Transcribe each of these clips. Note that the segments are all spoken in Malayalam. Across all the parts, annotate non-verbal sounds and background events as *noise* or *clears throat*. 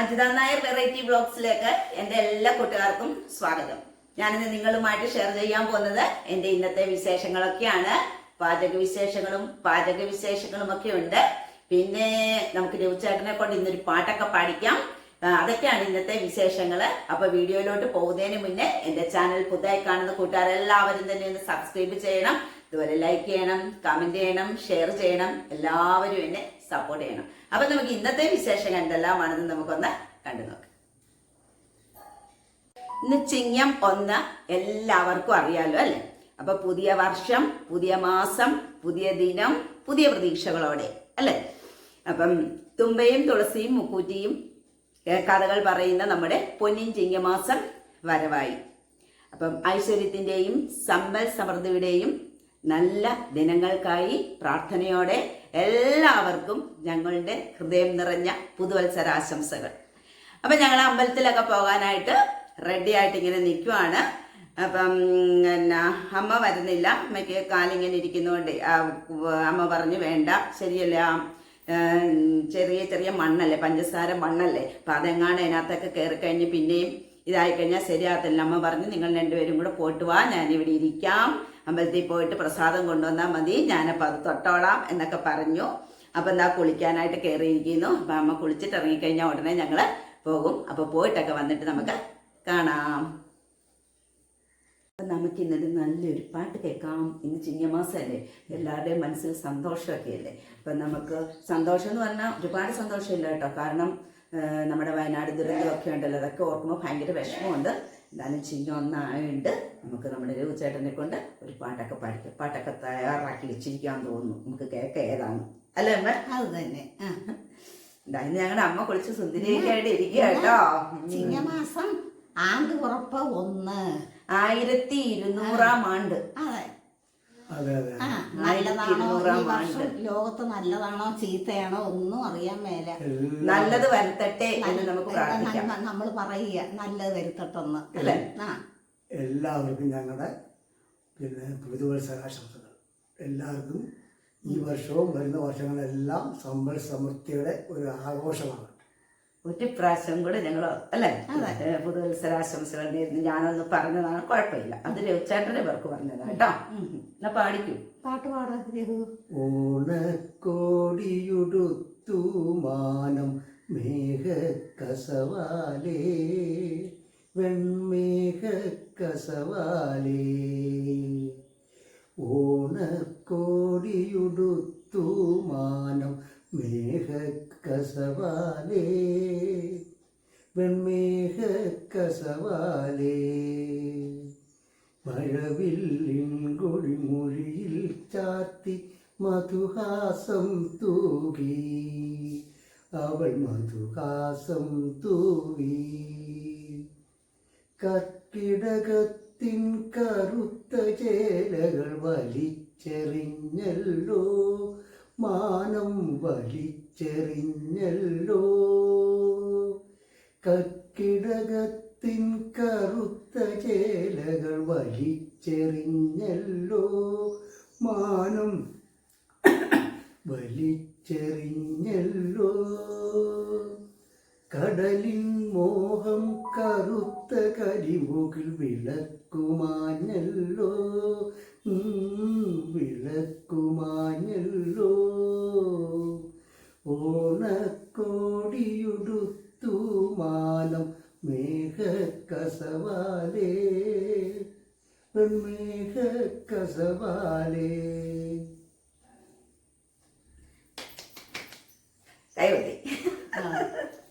അജിത നായർ വെറൈറ്റി ബ്ലോഗ്സിലേക്ക് എന്റെ എല്ലാ കൂട്ടുകാർക്കും സ്വാഗതം. ഞാനിന്ന് നിങ്ങളുമായിട്ട് ഷെയർ ചെയ്യാൻ പോകുന്നത് എന്റെ ഇന്നത്തെ വിശേഷങ്ങളൊക്കെയാണ്. പാചക വിശേഷങ്ങളും പാചക വിശേഷങ്ങളും ഒക്കെ ഉണ്ട്. പിന്നെ നമുക്ക് രവിചേട്ടനെ കൊണ്ട് ഇന്നൊരു പാട്ടൊക്കെ പാടിക്കാം. അതൊക്കെയാണ് ഇന്നത്തെ വിശേഷങ്ങൾ അപ്പൊ വീഡിയോയിലോട്ട് പോകുന്നതിന് മുന്നേ എന്റെ ചാനൽ പുതുതായി കാണുന്ന കൂട്ടുകാരെല്ലാവരും തന്നെ ഒന്ന് സബ്സ്ക്രൈബ് ചെയ്യണം. അതുപോലെ ലൈക്ക് ചെയ്യണം കമന്റ് ചെയ്യണം ഷെയർ ചെയ്യണം. എല്ലാവരും എന്നെ സപ്പോർട്ട് ചെയ്യണം അപ്പൊ നമുക്ക് ഇന്നത്തെ വിശേഷങ്ങൾ എന്തെല്ലാമാണെന്ന് നമുക്കൊന്ന് കണ്ടു നോക്കാം. ഇന്ന് ചിങ്ങം ഒന്ന് എല്ലാവർക്കും അറിയാലോ അല്ലെ? അപ്പൊ പുതിയ വർഷം പുതിയ മാസം പുതിയ ദിനം പുതിയ പ്രതീക്ഷകളോടെ അല്ലെ? അപ്പം തുമ്പയും തുളസിയും മുക്കൂറ്റിയും കഥകൾ പറയുന്ന നമ്മുടെ പൊന്നിൻ ചിങ്ങമാസം വരവായി. അപ്പം ഐശ്വര്യത്തിന്റെയും സമ്പൽ സമൃദ്ധിയുടെയും നല്ല ദിനങ്ങൾക്കായി പ്രാർത്ഥനയോടെ എല്ലാവർക്കും ഞങ്ങളുടെ ഹൃദയം നിറഞ്ഞ പുതുവത്സരാശംസകൾ. അപ്പം ഞങ്ങൾ അമ്പലത്തിലൊക്കെ പോകാനായിട്ട് റെഡി ആയിട്ട് ഇങ്ങനെ നിൽക്കുവാണ് അപ്പം പിന്നെ അമ്മ വരുന്നില്ല. അമ്മയ്ക്ക് കാലിങ്ങനെ ഇരിക്കുന്നതുകൊണ്ട് അമ്മ പറഞ്ഞു വേണ്ട ശരിയല്ല ചെറിയ ചെറിയ മണ്ണല്ലേ പഞ്ചസാര മണ്ണല്ലേ. അപ്പം അതെങ്ങാണ്ട് അതിനകത്തൊക്കെ കയറി കഴിഞ്ഞ് പിന്നെയും ഇതായി കഴിഞ്ഞാൽ ശരിയാകത്തില്ല. അമ്മ പറഞ്ഞു നിങ്ങൾ രണ്ടുപേരും കൂടെ പോയിട്ട് വാ ഞാനിവിടെ ഇരിക്കാം. അമ്പലത്തിൽ പോയിട്ട് പ്രസാദം കൊണ്ടുവന്നാൽ മതി. ഞാനപ്പോൾ അത് തൊട്ടോളാം എന്നൊക്കെ പറഞ്ഞു. അപ്പം എന്താ കുളിക്കാനായിട്ട് കയറിയിരിക്കുന്നു അപ്പം അമ്മ കുളിച്ചിട്ട് ഇറങ്ങിക്കഴിഞ്ഞാൽ ഉടനെ ഞങ്ങൾ പോകും. അപ്പോൾ പോയിട്ടൊക്കെ വന്നിട്ട് നമുക്ക് കാണാം. അപ്പം നമുക്ക് ഇന്നൊരു നല്ലൊരു പാട്ട് കേൾക്കാം. ഇന്ന് ചിങ്ങമാസമല്ലേ എല്ലാവരുടെയും മനസ്സിൽ സന്തോഷമൊക്കെ അല്ലേ അപ്പം നമുക്ക് സന്തോഷം എന്ന് പറഞ്ഞാൽ ഒരുപാട് സന്തോഷമില്ല കേട്ടോ. കാരണം നമ്മുടെ വയനാട് ദുരന്തമൊക്കെ ഉണ്ടല്ലോ. അതൊക്കെ ഓർക്കുമ്പോൾ ഭയങ്കര വിഷമമുണ്ട്. എന്തായാലും ചിങ്ങം ഒന്നായുണ്ട് നമുക്ക് നമ്മുടെ രഘുചേട്ടനെ കൊണ്ട് ഒരു പാട്ടൊക്കെ പാടിക്കാം. പാട്ടൊക്കെ തയ്യാറാക്കി വെച്ചിരിക്കാൻ തോന്നുന്നു. നമുക്ക് കേക്ക് ഏതാണ്? അല്ലേ അമ്മ? അത് തന്നെ. എന്തായാലും എന്താ ഞങ്ങളുടെ അമ്മ കുളിച്ച് സുന്ദരിയൊക്കെയായിട്ട് ഇരിക്കുക കേട്ടോ. ചിങ്ങമാസം ആണ്ട് ഉറപ്പ് ഒന്ന്. ആയിരത്തി ഇരുന്നൂറാം ആണ്ട്. അതെ. ആ ആയിരത്തി നല്ലതാണോ? ഈ ഇരുന്നൂറാം വർഷം ആണ്ട്. ലോകത്ത് നല്ലതാണോ ചീത്തയാണോ ഒന്നും അറിയാൻ മേല. നല്ലത് വരുത്തട്ടെ എന്ന് നമുക്ക് പ്രാർത്ഥിക്കാം. നമ്മൾ പറയുക നല്ലത് വരുത്തട്ടെന്ന്. അല്ലേ? ആ. എല്ലാവർക്കും ഞങ്ങളുടെ പിന്നെ പുതുവത്സരാശംസകൾ എല്ലാവർക്കും ഈ വർഷവും വരുന്ന വർഷങ്ങളെല്ലാം സമ്പൽ സമൃദ്ധിയുടെ ഒരു ആഘോഷമാണ്. ഒരു പ്രാവശ്യം കൂടെ ഞങ്ങൾ അല്ലേ? പുതുവത്സരാശംസകൾ നേരുന്നു. ഞാനൊന്ന് പറഞ്ഞതാണ് കുഴപ്പമില്ല. അത് രവിചേട്ടന്റെ പേർക്ക് പറഞ്ഞതാണ് കേട്ടോ. എന്നാ പാടിക്കും. പാട്ട് പാടാ മാനം മേഘ മേഘക്കസവാലേ വെൺമേഘ മധുഹാസം തൂവി അവൾ മധുകാസം തൂവി കർക്കിടകത്തിൻ കറുത്ത ചേലകൾ വലിച്ചെറിഞ്ഞല്ലോ. മാനം വലിച്ചെറിഞ്ഞല്ലോ. കക്കിടകത്തിൻ കറുത്ത ചേലകൾ വലിച്ചെറിഞ്ഞല്ലോ. മാനം വലിച്ചെറിഞ്ഞല്ലോ. കടലിൻ മോഹം കറുത്ത കരിമുകിൽ വിളക്കുമാഞ്ഞല്ലോ. വിളക്കുമാഞ്ഞല്ലോ. ഓണക്കോടിയുടുത്തു മാനം മേഘക്കസവാലേ. മേഘക്കസവാലേ കൈവത്തി ആ,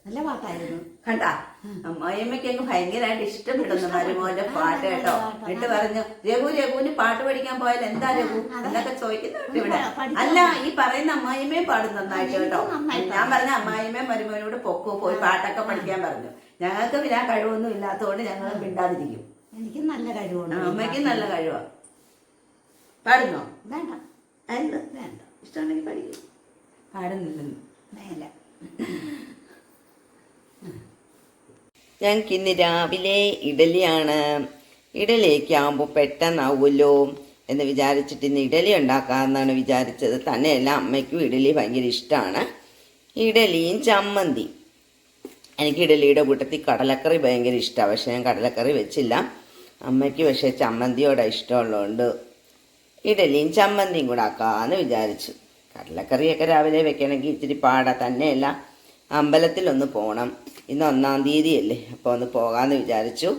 നല്ല പാട്ടായിരുന്നു കണ്ടാ? അമ്മായിയമ്മയ്ക്ക് അങ്ങ് ഭയങ്കരമായിട്ട് ഇഷ്ടപ്പെടുന്നു മരുമോന്റെ പാട്ട് കേട്ടോ. എന്നിട്ട് പറഞ്ഞു രഘു രഘുവിന് പാട്ട് പഠിക്കാൻ പോയാൽ എന്താ രഘു? എന്നൊക്കെ ചോദിക്കുന്നുണ്ട് ഇവിടെ. അല്ല ഈ പറയുന്ന അമ്മായിമ്മയും പാടും നന്നായിട്ട് കേട്ടോ. ഞാൻ പറഞ്ഞ അമ്മായിമ്മയും മരുമോനോട് പൊക്കോ പോയി പാട്ടൊക്കെ പഠിക്കാൻ പറഞ്ഞു. ഞങ്ങൾക്ക് പിന്നെ ആ കഴിവൊന്നും ഇല്ലാത്തതുകൊണ്ട് ഞങ്ങൾ മിണ്ടാതിരിക്കും. എനിക്ക് നല്ല കഴിവാണ് അമ്മയ്ക്ക് നല്ല കഴിവാ. പാടുന്നോ? വേണ്ട. വേണ്ട. ഇഷ്ടമുണ്ടെങ്കിൽ പഠിക്കും. പാടുന്നില്ലെന്ന്. മേല ഞങ്ങൾക്ക് ഇന്ന് രാവിലെ ഇഡലിയാണ്. ഇഡലിയൊക്കെ ആകുമ്പോൾ പെട്ടെന്നാവുമല്ലോ എന്ന് വിചാരിച്ചിട്ട് ഇന്ന് ഇഡലി ഉണ്ടാക്കാമെന്നാണ് വിചാരിച്ചത്. തന്നെയല്ല അമ്മയ്ക്കും ഇഡലി ഭയങ്കര ഇഷ്ടമാണ് ഇഡലിയും ചമ്മന്തി. എനിക്ക് ഇഡലിയുടെ കൂട്ടത്തിൽ കടലക്കറി ഭയങ്കര ഇഷ്ടമാണ് പക്ഷേ ഞാൻ കടലക്കറി വെച്ചില്ല. അമ്മയ്ക്ക് പക്ഷേ ചമ്മന്തിയോടെ ഇഷ്ടമുള്ളതുകൊണ്ട് ഇഡലിയും ചമ്മന്തിയും കൂടെ ആക്കാമെന്ന് വിചാരിച്ചു. കടലക്കറിയൊക്കെ രാവിലെ വെക്കണമെങ്കിൽ ഇച്ചിരി പാടാ. തന്നെയല്ല അമ്പലത്തിലൊന്ന് പോകണം ഇന്ന് ഒന്നാം തീയതി അല്ലേ അപ്പോൾ ഒന്ന് പോകാമെന്ന് വിചാരിച്ചു.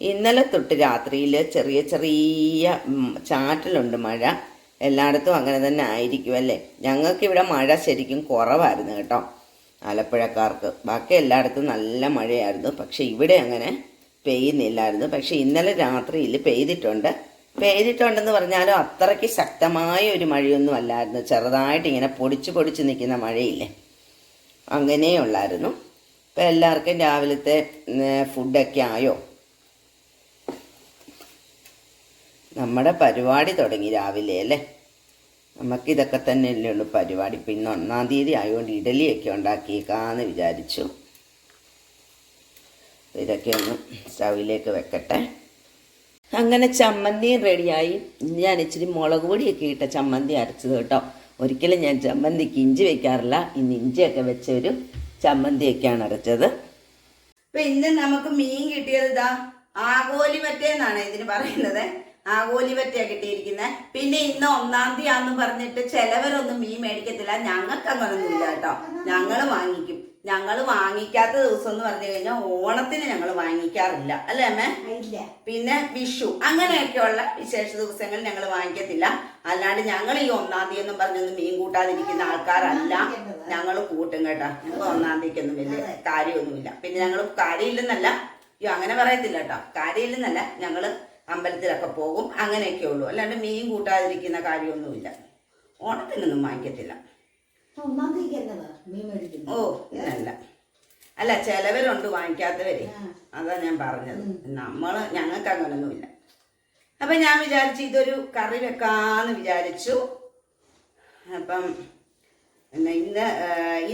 ഇന്നലെ തൊട്ട് രാത്രിയിൽ ചെറിയ ചെറിയ ചാറ്റലുണ്ട് മഴ. എല്ലായിടത്തും അങ്ങനെ തന്നെ ആയിരിക്കും അല്ലേ? ഞങ്ങൾക്ക് ഇവിടെ മഴ ശരിക്കും കുറവായിരുന്നു കേട്ടോ ആലപ്പുഴക്കാർക്ക്. ബാക്കി എല്ലായിടത്തും നല്ല മഴയായിരുന്നു. പക്ഷെ ഇവിടെ അങ്ങനെ പെയ്യുന്നില്ലായിരുന്നു. പക്ഷെ ഇന്നലെ രാത്രിയിൽ പെയ്തിട്ടുണ്ട്. പെയ്തിട്ടുണ്ടെന്ന് പറഞ്ഞാലും അത്രയ്ക്ക് ശക്തമായ ഒരു മഴയൊന്നും അല്ലായിരുന്നു. ചെറുതായിട്ട് ഇങ്ങനെ പൊടിച്ച് പൊടിച്ച് നിൽക്കുന്ന മഴയില്ലേ? അങ്ങനെയുള്ളായിരുന്നു. ഇപ്പം എല്ലാവർക്കും രാവിലത്തെ ഫുഡൊക്കെ ആയോ? നമ്മുടെ പരിപാടി തുടങ്ങി രാവിലെ അല്ലേ? നമുക്കിതൊക്കെ തന്നെയല്ലേ ഉള്ളൂ പരിപാടി. പിന്നെ ഒന്നാം തീയതി ആയതുകൊണ്ട് ഇഡലിയൊക്കെ ഉണ്ടാക്കിയേക്കാന്ന് വിചാരിച്ചു. ഇതൊക്കെ ഒന്ന് സ്റ്റൗവിലേക്ക് വെക്കട്ടെ. അങ്ങനെ ചമ്മന്തിയും റെഡിയായി. ഞാൻ ഇച്ചിരി മുളക് പൊടിയൊക്കെ ഇട്ട ചമ്മന്തി അരച്ചത് കേട്ടോ. ഒരിക്കലും ഞാൻ ചമ്മന്തിക്ക് ഇഞ്ചി വെക്കാറില്ല. ഇന്ന് ഇഞ്ചിയൊക്കെ വെച്ച ഒരു ചമ്മന്തിയൊക്കെയാണ് അരച്ചത്. അപ്പൊ ഇന്ന് നമുക്ക് മീൻ കിട്ടിയത് ഇതാ ആകോലി വറ്റയെന്നാണ് ഇതിന് പറയുന്നത്. ആകോലി വറ്റയാ കിട്ടിയിരിക്കുന്നത് പിന്നെ ഇന്ന് ഒന്നാം തീയതി ആന്ന് പറഞ്ഞിട്ട് ചിലവരൊന്നും മീൻ മേടിക്കത്തില്ല. ഞങ്ങൾക്ക് അങ്ങനൊന്നും ഇല്ല കേട്ടോ. ഞങ്ങൾ വാങ്ങിക്കും. ഞങ്ങൾ വാങ്ങിക്കാത്ത ദിവസം എന്ന് പറഞ്ഞു കഴിഞ്ഞാൽ ഓണത്തിന് ഞങ്ങൾ വാങ്ങിക്കാറില്ല. അല്ലേ അമ്മേ? ഇല്ല. പിന്നെ വിഷു. അങ്ങനെയൊക്കെയുള്ള വിശേഷ ദിവസങ്ങൾ ഞങ്ങൾ വാങ്ങിക്കത്തില്ല. അല്ലാണ്ട് ഞങ്ങൾ ഈ ഒന്നാം തീയതി എന്നും പറഞ്ഞൊന്നും മീൻ കൂട്ടാതിരിക്കുന്ന ആൾക്കാരല്ല. ഞങ്ങൾ കൂട്ടും കേട്ടോ. ഞങ്ങൾ ഒന്നാം തീയതിക്കൊന്നും വലിയ കാര്യമൊന്നുമില്ല. പിന്നെ ഞങ്ങൾ കാര്യമില്ലെന്നല്ല. അയ്യോ അങ്ങനെ പറയത്തില്ല കേട്ടോ. കാര്യമില്ലെന്നല്ല. ഞങ്ങൾ അമ്പലത്തിലൊക്കെ പോകും. അങ്ങനെയൊക്കെ ഉള്ളൂ. അല്ലാണ്ട് മീൻ കൂട്ടാതിരിക്കുന്ന കാര്യമൊന്നുമില്ല. ഓണത്തിനൊന്നും വാങ്ങിക്കത്തില്ല. ഓ ഇതല്ല. അല്ല ചിലവരുണ്ട് വാങ്ങിക്കാത്തവരെ. അതാ ഞാൻ പറഞ്ഞത്. നമ്മൾ ഞങ്ങൾക്ക് അങ്ങനൊന്നുമില്ല അപ്പൊ ഞാൻ വിചാരിച്ചു ഇതൊരു കറി വെക്കാന്ന് വിചാരിച്ചു. അപ്പം പിന്നെ ഇന്ന്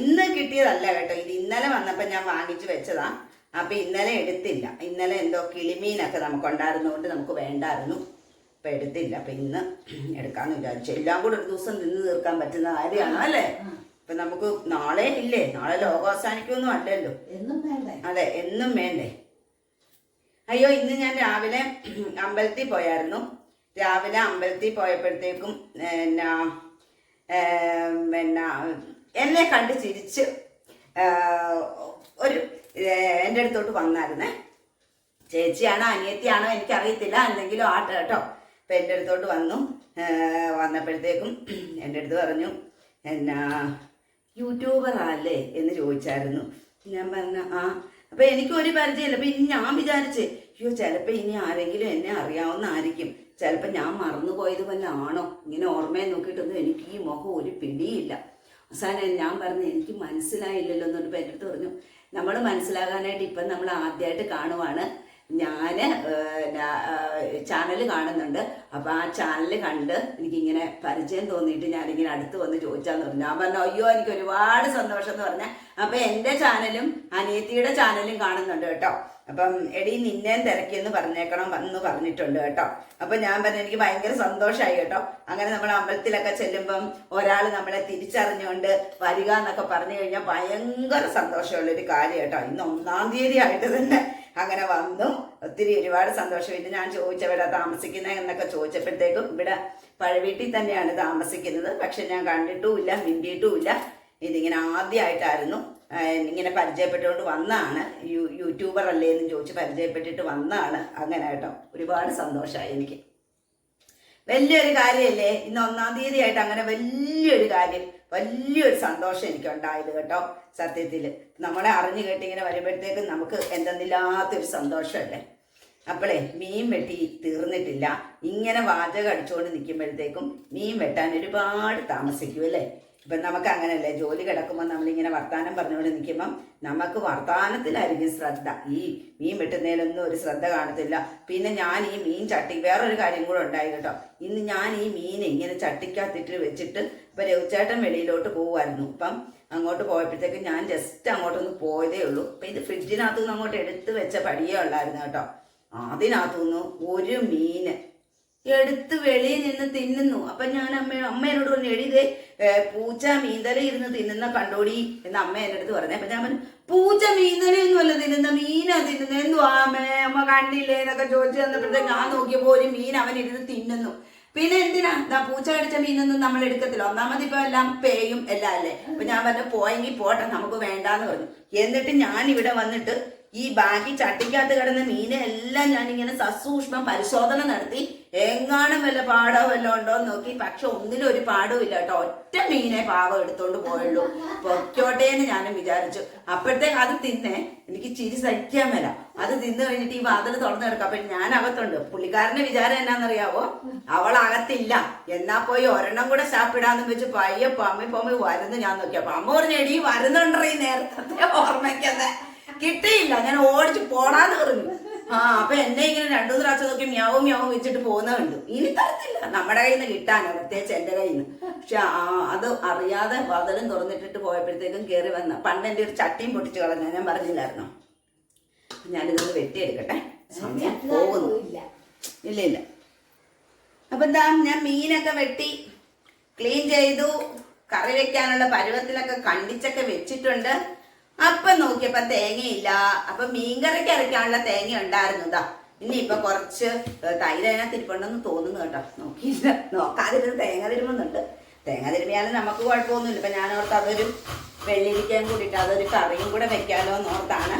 ഇന്ന് കിട്ടിയതല്ല കേട്ടോ. ഇത് ഇന്നലെ വന്നപ്പോൾ ഞാൻ വാങ്ങിച്ചു വെച്ചതാ. അപ്പൊ ഇന്നലെ എടുത്തില്ല. ഇന്നലെ എന്തോ കിളിമീനൊക്കെ നമുക്ക് ഉണ്ടായിരുന്നുകൊണ്ട് നമുക്ക് വേണ്ടായിരുന്നു. അപ്പൊ എടുത്തില്ല. അപ്പൊ ഇന്ന് എടുക്കാന്ന് വിചാരിച്ചു. എല്ലാം കൂടെ ഒരു ദിവസം നിന്ന് തീർക്കാൻ പറ്റുന്ന കാര്യമാണ് അല്ലേ? ഇപ്പൊ നമുക്ക് നാളെ ഇല്ലേ? നാളെ ലോകം അവസാനിക്കൊന്നും അല്ലല്ലോ അതെ എന്നും വേണ്ടേ? അയ്യോ ഇന്ന് ഞാൻ രാവിലെ *clears throat* അമ്പലത്തിൽ പോയായിരുന്നു. രാവിലെ അമ്പലത്തിൽ പോയപ്പോഴത്തേക്കും എന്നാ പിന്നെ എന്നെ കണ്ട് ചിരിച്ച് ഒരു എന്റെ അടുത്തോട്ട് വന്നായിരുന്നേ. ചേച്ചിയാണോ അനിയത്തിയാണോ എനിക്കറിയത്തില്ല എന്തെങ്കിലും ആട്ടെ കേട്ടോ. അപ്പം എന്റെ അടുത്തോട്ട് വന്നു. വന്നപ്പോഴത്തേക്കും *clears throat* എന്റെ അടുത്ത് പറഞ്ഞു എന്നാ യൂട്യൂബറാല്ലേ എന്ന് ചോദിച്ചായിരുന്നു. ഞാൻ പറഞ്ഞ ആ അപ്പൊ എനിക്ക് ഒരു പരിചയമില്ല. അപ്പൊ ഇനി ഞാൻ വിചാരിച്ച് അയ്യോ ചിലപ്പോ ഇനി ആരെങ്കിലും എന്നെ അറിയാവുന്ന ആയിരിക്കും ചിലപ്പോ ഞാൻ മറന്നുപോയത് വല്ല ആണോ ഇങ്ങനെ ഓർമ്മയെ നോക്കിയിട്ടൊന്നും എനിക്ക് ഈ മുഖം ഒരു പിടിയില്ല. അവസാനം ഞാൻ പറഞ്ഞു എനിക്ക് മനസ്സിലായില്ലല്ലോ എന്ന് പറഞ്ഞപ്പോൾ അടുത്ത് പറഞ്ഞു നമ്മൾ മനസ്സിലാകാനായിട്ട് ഇപ്പം നമ്മൾ ആദ്യമായിട്ട് കാണുവാണ്. ഞാൻ ചാനൽ കാണുന്നുണ്ട്. അപ്പോൾ ആ ചാനൽ കണ്ട് എനിക്കിങ്ങനെ പരിചയം തോന്നിയിട്ട് ഞാനിങ്ങനെ അടുത്ത് വന്ന് ചോദിച്ചാന്ന് പറഞ്ഞു. ഞാൻ പറഞ്ഞു അയ്യോ എനിക്ക് ഒരുപാട് സന്തോഷം എന്ന് പറഞ്ഞാൽ അപ്പം എന്റെ ചാനലും അനിയത്തിയുടെ ചാനലും കാണുന്നുണ്ട് കേട്ടോ. അപ്പം എടി നിന്നേം തിരക്കിയെന്ന് പറഞ്ഞേക്കണം എന്ന് പറഞ്ഞിട്ടുണ്ട് കേട്ടോ. അപ്പൊ ഞാൻ പറഞ്ഞു എനിക്ക് ഭയങ്കര സന്തോഷമായി കേട്ടോ. അങ്ങനെ നമ്മൾ അമ്പലത്തിലൊക്കെ ചെല്ലുമ്പം ഒരാൾ നമ്മളെ തിരിച്ചറിഞ്ഞുകൊണ്ട് വരിക എന്നൊക്കെ പറഞ്ഞു കഴിഞ്ഞാൽ ഭയങ്കര സന്തോഷമുള്ളൊരു കാര്യം കേട്ടോ. ഇന്ന് ഒന്നാം തീയതി ആയിട്ട് തന്നെ അങ്ങനെ വന്നു. ഒത്തിരി ഒരുപാട് സന്തോഷം ഇത് ഞാൻ ചോദിച്ചവിടെ താമസിക്കുന്നത് എന്നൊക്കെ ചോദിച്ചപ്പോഴത്തേക്കും ഇവിടെ പഴവീട്ടിൽ തന്നെയാണ് താമസിക്കുന്നത്. പക്ഷെ ഞാൻ കണ്ടിട്ടുമില്ല മിണ്ടിയിട്ടുമില്ല. ഇതിങ്ങനെ ആദ്യമായിട്ടായിരുന്നു. ഇങ്ങനെ പരിചയപ്പെട്ടുകൊണ്ട് വന്നാണ് യൂ യൂട്യൂബർ അല്ലേ എന്ന് ചോദിച്ച് പരിചയപ്പെട്ടിട്ട് വന്നാണ് അങ്ങനെ കേട്ടോ. ഒരുപാട് സന്തോഷമായി എനിക്ക്. വലിയൊരു കാര്യമല്ലേ? ഇന്ന് ഒന്നാം തീയതി ആയിട്ട് അങ്ങനെ വലിയൊരു കാര്യം വലിയൊരു സന്തോഷം എനിക്ക് ഉണ്ടായത് കേട്ടോ. സത്യത്തിൽ നമ്മളെ അറിഞ്ഞു കേട്ടിങ്ങനെ വരുമ്പോഴത്തേക്ക് നമുക്ക് എന്തെന്നില്ലാത്തൊരു സന്തോഷമല്ലേ? അപ്പോളേ മീൻ വെട്ടി തീർന്നിട്ടില്ല. ഇങ്ങനെ വാചകം അടിച്ചുകൊണ്ട് നിൽക്കുമ്പോഴത്തേക്കും മീൻ വെട്ടാൻ ഒരുപാട് താമസിക്കും അല്ലേ? ഇപ്പം നമുക്ക് അങ്ങനെയല്ലേ ജോലി കിടക്കുമ്പോൾ നമ്മളിങ്ങനെ വർത്തമാനം പറഞ്ഞുകൊണ്ട് നിൽക്കുമ്പം നമുക്ക് വർത്താനത്തിലായിരിക്കും ശ്രദ്ധ. ഈ മീൻ വെട്ടുന്നതിലൊന്നും ഒരു ശ്രദ്ധ കാണത്തില്ല. പിന്നെ ഞാൻ ഈ മീൻ ചട്ടി വേറൊരു കാര്യം കൂടെ ഉണ്ടായി കേട്ടോ. ഇന്ന് ഞാൻ ഈ മീൻ ഇങ്ങനെ ചട്ടിക്കകത്തിട്ട് വെച്ചിട്ട് ഇപ്പം രവിച്ചേട്ടൻ വെളിയിലോട്ട് പോകുമായിരുന്നു ഇപ്പം അങ്ങോട്ട് പോയപ്പോഴത്തേക്ക് ഞാൻ ജസ്റ്റ് അങ്ങോട്ടൊന്ന് പോയതേ ഉള്ളൂ. അപ്പം ഇത് ഫ്രിഡ്ജിനകത്തു നിന്ന് അങ്ങോട്ട് എടുത്ത് വെച്ച പടിയേ ഉള്ളായിരുന്നു കേട്ടോ. അതിനകത്തു നിന്ന് ഒരു മീന് എടുത്ത് വെളിയിൽ നിന്ന് തിന്നുന്നു. അപ്പൊ ഞാൻ അമ്മ അമ്മേനോട് പറഞ്ഞു എഴുതേ പൂച്ച മീന്തല ഇരുന്ന് തിന്നുന്ന കണ്ടോടി എന്ന് അമ്മ എന്റെ അടുത്ത് പറഞ്ഞു. അപ്പൊ ഞാൻ പറഞ്ഞു പൂച്ച മീന്തലയൊന്നും അല്ല തിന്നുന്ന മീനാ തിന്നുന്നത് എന്തുവാ അമ്മേ? അമ്മ കണ്ടില്ലേ? എന്നൊക്കെ ചോദിച്ചു തന്നപ്പോഴത്തേക്ക് ഞാൻ നോക്കിയപ്പോ ഒരു മീൻ അവൻ ഇരുന്ന് തിന്നുന്നു. പിന്നെ എന്തിനാ? എന്താ പൂച്ച കടിച്ച മീനൊന്നും നമ്മൾ എടുക്കത്തില്ല. ഒന്നാമത് ഇപ്പൊ എല്ലാം പേയും എല്ലാം അല്ലേ? അപ്പൊ ഞാൻ പറഞ്ഞു പോയെങ്കിൽ പോട്ടെ നമുക്ക് വേണ്ടാന്ന് പറഞ്ഞു. എന്നിട്ട് ഞാൻ ഇവിടെ വന്നിട്ട് ഈ ബാക്കി ചട്ടിക്കകത്ത് കിടന്ന മീനെ എല്ലാം ഞാൻ ഇങ്ങനെ സസൂക്ഷ്മം പരിശോധന നടത്തി എങ്ങാനും വല്ല പാടോ വല്ലതും ഉണ്ടോ എന്ന് നോക്കി. പക്ഷെ ഒന്നിലും ഒരു പാടവും ഇല്ല കേട്ടോ. ഒറ്റ മീനെ പാവം എടുത്തോണ്ട് പോയുള്ളൂ. പൊക്കോട്ടെ എന്ന് ഞാനും വിചാരിച്ചു. അപ്പോഴത്തേക്ക് അത് തിന്നേ. എനിക്ക് ചിരി സഹിക്കാൻ മേല. അത് തിന്നു കഴിഞ്ഞിട്ട് ഈ വാതിൽ തുറന്നു കിടക്കും. അപ്പൊ ഞാൻ അകത്തുണ്ട് പുള്ളിക്കാരന്റെ വിചാരം എന്നാന്നറിയാവോ? അവൾ അകത്തില്ല എന്നാ പോയി ഒരെണ്ണം കൂടെ ശാപ്പിടാന്ന് വെച്ച് പയ്യ പമ്മി പമ്മി വരുന്നു ഞാൻ നോക്കി. അപ്പൊ അമ്മ പറഞ്ഞു എടി വരുന്നുണ്ടോ നേരത്തെ. ഓർമ്മയ്ക്കത് കിട്ടിയില്ല. ഞാൻ ഓടിച്ച് പോടാന്ന് പറഞ്ഞു. ആ അപ്പൊ എന്നെ ഇങ്ങനെ രണ്ടു മൂന്ന് പ്രാവശ്യം നോക്കി മ്യാവും മ്യാവും വെച്ചിട്ട് പോകുന്ന കണ്ടു. ഇനി തരത്തില്ല. നമ്മുടെ കയ്യിൽ നിന്ന് കിട്ടാനോ പ്രത്യേകിച്ച് എന്റെ കയ്യിൽ നിന്ന്. പക്ഷെ ആ അത് അറിയാതെ വാതിലും തുറന്നിട്ടിട്ട് പോയപ്പോഴത്തേക്കും കയറി വന്ന പണ്ട് എന്റെ ഒരു ചട്ടിയും പൊട്ടിച്ചു കളഞ്ഞ ഞാൻ പറഞ്ഞില്ലായിരുന്നു? ഞാനിതൊന്ന് വെട്ടിയെടുക്കട്ടെ. സമയം പോകുന്നു. ഇല്ല ഇല്ല. അപ്പൊ എന്താ ഞാൻ മീനൊക്കെ വെട്ടി ക്ലീൻ ചെയ്തു കറി വെക്കാനുള്ള പരുവത്തിലൊക്കെ കണ്ടിച്ചൊക്കെ വെച്ചിട്ടുണ്ട്. അപ്പൊ നോക്കിയപ്പോ തേങ്ങയില്ല. അപ്പൊ മീൻകറിക്ക് അരയ്ക്കാനുള്ള തേങ്ങ ഉണ്ടായിരുന്നു ഇനി ഇനിയിപ്പൊ കുറച്ച് തൈര് അതിനകത്ത് ഇരിപ്പുണ്ടെന്ന് തോന്നുന്നു കേട്ടോ. നോക്കിയില്ല. നോക്കാതിരുന്ന് തേങ്ങ തിരുമുന്നുണ്ട്. തേങ്ങ തിരുമിയാലും നമുക്ക് കുഴപ്പമൊന്നുമില്ല. ഇപ്പൊ ഞാൻ ഓർത്ത് അതൊരു വെള്ളിരിക്കാൻ കൂടിയിട്ട് അതൊരു കറിയും കൂടെ വെക്കാലോ എന്ന് ഓർത്താണ്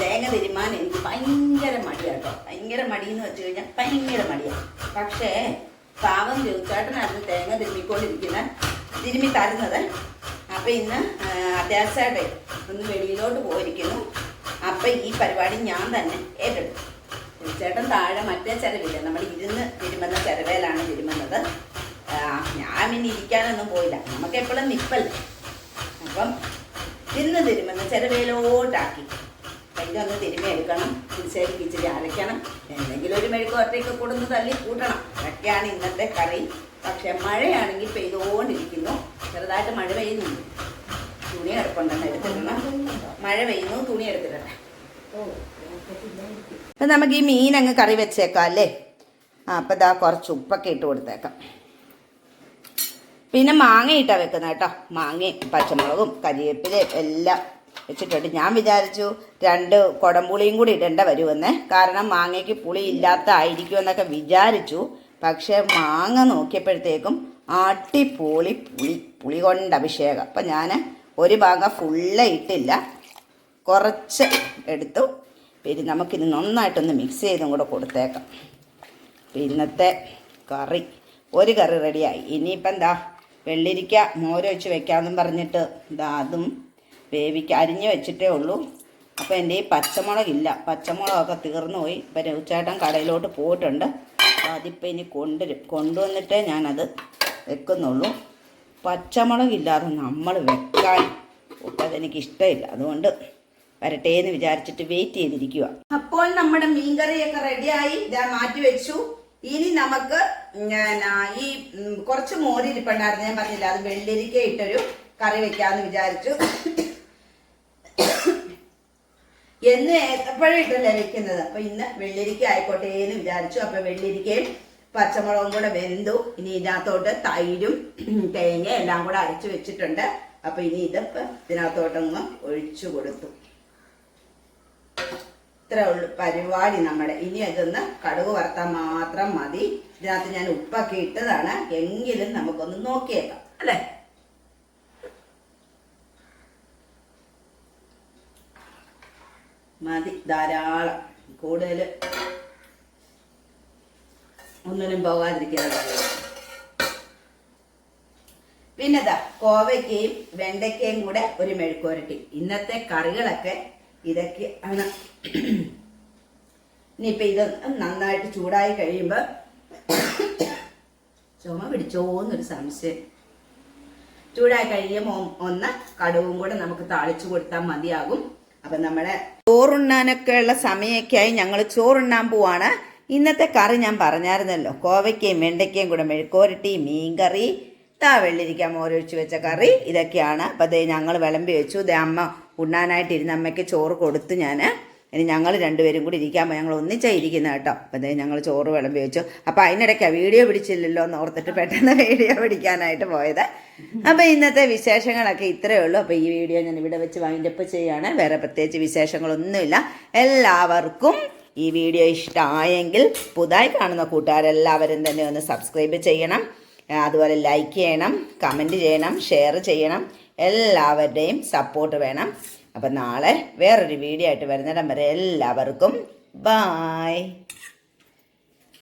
തേങ്ങ തിരുമാൻ എനിക്ക് ഭയങ്കര മടിയാട്ടോ ഭയങ്കര മടി എന്ന് വെച്ച് കഴിഞ്ഞാൽ ഭയങ്കര മടിയാ. പക്ഷേ പാവം ചോദിച്ചാട്ടനായിരുന്നു തേങ്ങ തിരുമ്മിക്കൊണ്ടിരിക്കുന്നത് തിരുമ്മി തരുന്നത്. അപ്പൊ ഇന്ന് അത്യാവശ്യമായിട്ടേ ഒന്ന് വെളിയിലോട്ട് പോയിരിക്കുന്നു. അപ്പം ഈ പരിപാടി ഞാൻ തന്നെ ഏറ്റെടുത്തു ചേട്ടൻ താഴെ മറ്റേ ചിലവില്ല. നമ്മൾ ഇരുന്ന് തിരുമുന്ന ചിലവേലാണ് തിരുമുന്നത്. ഞാൻ പിന്നെ ഇരിക്കാനൊന്നും പോയില്ല. നമുക്ക് എപ്പോഴും നിപ്പല്ലേ? അപ്പം തിന്ന് തിരുമുന്ന ചിലവേലോട്ടാക്കി. ഇതൊന്ന് തിരുമ്മി എടുക്കണം. തിരിച്ചേക്ക് ഇച്ചിരി അരയ്ക്കണം. എന്തെങ്കിലും ഒരു മെഴുക്ക് ഒറ്റയ്ക്ക് കൊടുന്ന് തല്ലി കൂട്ടണം. അതൊക്കെയാണ് ഇന്നത്തെ കറി. പക്ഷെ മഴയാണെങ്കിൽ പെയ്തുകൊണ്ടിരിക്കുന്നു. ചെറുതായിട്ട് മഴ പെയ്യുന്നുണ്ട്. തുണി എടുക്കണ്ടെന്ന് എടുത്തിടണം മഴ പെയ്യുന്നു തുണി എടുത്തിടട്ടെ അപ്പൊ നമുക്ക് ഈ മീൻ അങ്ങ് കറി വെച്ചേക്കാം അല്ലേ? ആ അപ്പം ഇതാ കുറച്ച് ഉപ്പൊക്കെ ഇട്ട് കൊടുത്തേക്കാം. പിന്നെ മാങ്ങ ഇട്ടാ വെക്കുന്നത് കേട്ടോ. മാങ്ങയും പച്ചമുളകും കരിവേപ്പിലയും എല്ലാം വെച്ചിട്ടുണ്ട്. ഞാൻ വിചാരിച്ചു രണ്ട് കുടംപുളിയും കൂടി ഇടേണ്ട വരുമെന്ന്. കാരണം മാങ്ങയ്ക്ക് പുളി ഇല്ലാത്ത ആയിരിക്കുമെന്നൊക്കെ വിചാരിച്ചു. പക്ഷെ മാങ്ങ നോക്കിയപ്പോഴത്തേക്കും അടിപൊളി പുളി പുളി കൊണ്ട് അഭിഷേകം. അപ്പം ഞാൻ ഒരു ഭാഗം ഫുള്ള് ഇട്ടില്ല. കുറച്ച് എടുത്തു. പിന്നെ നമുക്കിത് നന്നായിട്ടൊന്ന് മിക്സ് ചെയ്തും കൂടെ കൊടുത്തേക്കാം. പിന്നത്തെ കറി. ഒരു കറി റെഡിയായി ഇനിയിപ്പം എന്താ? വെള്ളിരിക്ക മോര് വെച്ച് വെക്കാമെന്നും പറഞ്ഞിട്ട് ഇതാ അതും വേവിക്ക അരിഞ്ഞ് വെച്ചിട്ടേ ഉള്ളൂ. അപ്പോൾ എന്റെ ഈ പച്ചമുളകില്ല പച്ചമുളകൊക്കെ തീർന്നു പോയി. ഇപ്പം രഘുചേട്ടൻ കടയിലോട്ട് പോയിട്ടുണ്ട്. അതിപ്പോൾ ഇനി കൊണ്ടുവരും. കൊണ്ടുവന്നിട്ടേ ഞാനത് വെക്കുന്നുള്ളൂ. പച്ചമുളകില്ലാതെ നമ്മൾ വെക്കാൻ ഒട്ടും അതെനിക്ക് ഇഷ്ടമില്ല അതുകൊണ്ട് വരട്ടെ എന്ന് വിചാരിച്ചിട്ട് വെയിറ്റ് ചെയ്തിരിക്കുക അപ്പോൾ നമ്മുടെ മീൻകറിയൊക്കെ റെഡിയായി ഞാൻ മാറ്റി വെച്ചു. ഇനി നമുക്ക് ഈ കുറച്ച് മോര് ഇരിപ്പുണ്ടായിരുന്നു. ഞാൻ പറഞ്ഞില്ല അത് വെള്ളരിക്ക ഇട്ടൊരു കറി വെക്കാന്ന് വിചാരിച്ചു. എന്ന് ഏത്തപ്പഴം ഇട്ടല്ലേ വെക്കുന്നത്? അപ്പൊ ഇന്ന് വെള്ളരിക്ക ആയിക്കോട്ടെ എന്ന് വിചാരിച്ചു. അപ്പൊ വെള്ളരിക്കയും പച്ചമുളകും കൂടെ വെന്തു. ഇനി ഇതിനകത്തോട്ട് തൈരും തേങ്ങ എല്ലാം കൂടെ അരച്ചു വെച്ചിട്ടുണ്ട്. അപ്പൊ ഇനി ഇതിപ്പോ ഇതിനകത്തോട്ടൊന്ന് ഒഴിച്ചു കൊടുത്തു. ഇത്രേ ഉള്ളൂ പരിപാടി നമ്മുടെ. ഇനി അതൊന്ന് കടുക് വറുത്താൽ മാത്രം മതി. ഇതിനകത്ത് ഞാൻ ഉപ്പൊക്കെ ഇട്ടതാണ്. എങ്കിലും നമുക്കൊന്ന് നോക്കിയേക്കാം അല്ലേ? മതി ധാരാളം. കൂടുതൽ ഒന്നിനും പോകാതിരിക്കാതെ പിന്നെതാ കോവയ്ക്കയും വെണ്ടയ്ക്കയും കൂടെ ഒരു മെഴുക്കുരട്ടി ഇന്നത്തെ കറികളൊക്കെ ഇതൊക്കെ ആണ് ഇനിയിപ്പോൾ ഇത് നന്നായിട്ട് ചൂടായി കഴിയുമ്പോൾ ചുമ പിടിച്ചോന്നൊരു സംശയം. ചൂടായി കഴിയുമ്പോൾ ഒന്ന് കടുവും കൂടെ നമുക്ക് താളിച്ചു കൊടുത്താൽ മതിയാകും. അപ്പം നമ്മളെ ചോറുണ്ണാനൊക്കെ ഉള്ള സമയൊക്കെയായി ഞങ്ങൾ ചോറുണ്ണാൻ പോവാണ്. ഇന്നത്തെ കറി ഞാൻ പറഞ്ഞായിരുന്നല്ലോ. കോവയ്ക്കയും വെണ്ടയ്ക്കയും കൂടെ മെഴുക്കോരട്ടി മീൻകറി താ വെള്ളിരിക്കാൻ മോരൊഴിച്ച് വെച്ച കറി. ഇതൊക്കെയാണ്. അപ്പോൾ അതേ ഞങ്ങൾ വിളമ്പി വെച്ചു. ദേ അമ്മ ഉണ്ണാനായിട്ടിരുന്ന അമ്മയ്ക്ക് ചോറ് കൊടുത്തു ഞാൻ ഇനി ഞങ്ങൾ രണ്ടുപേരും കൂടി ഇരിക്കാൻ ഞങ്ങൾ ഒന്നിച്ചാണ് ഇരിക്കുന്നത് കേട്ടോ. അപ്പോൾ അതേ ഞങ്ങൾ ചോറ് വിളമ്പി വെച്ചു. അപ്പോൾ അതിനിടയ്ക്കാണ് വീഡിയോ പിടിച്ചില്ലല്ലോ എന്ന് ഓർത്തിട്ട് പെട്ടെന്ന് വീഡിയോ പിടിക്കാനായിട്ട് പോയത്. അപ്പോൾ ഇന്നത്തെ വിശേഷങ്ങളൊക്കെ ഇത്രയേ ഉള്ളൂ. അപ്പോൾ ഈ വീഡിയോ ഞാൻ ഇവിടെ വെച്ച് വൈൻഡപ്പ് ചെയ്യുകയാണ് വേറെ പ്രത്യേകിച്ച് വിശേഷങ്ങളൊന്നുമില്ല. എല്ലാവർക്കും ഈ വീഡിയോ ഇഷ്ടമായെങ്കിൽ പുതുതായി കാണുന്ന കൂട്ടുകാരെല്ലാവരും തന്നെ ഒന്ന് സബ്സ്ക്രൈബ് ചെയ്യണം. അതുപോലെ ലൈക്ക് ചെയ്യണം കമന്റ് ചെയ്യണം ഷെയർ ചെയ്യണം. എല്ലാവരുടെയും സപ്പോർട്ട് വേണം. അപ്പം നാളെ വേറൊരു വീഡിയോ ആയിട്ട് വരുന്നിടം വരെ എല്ലാവർക്കും ബായ്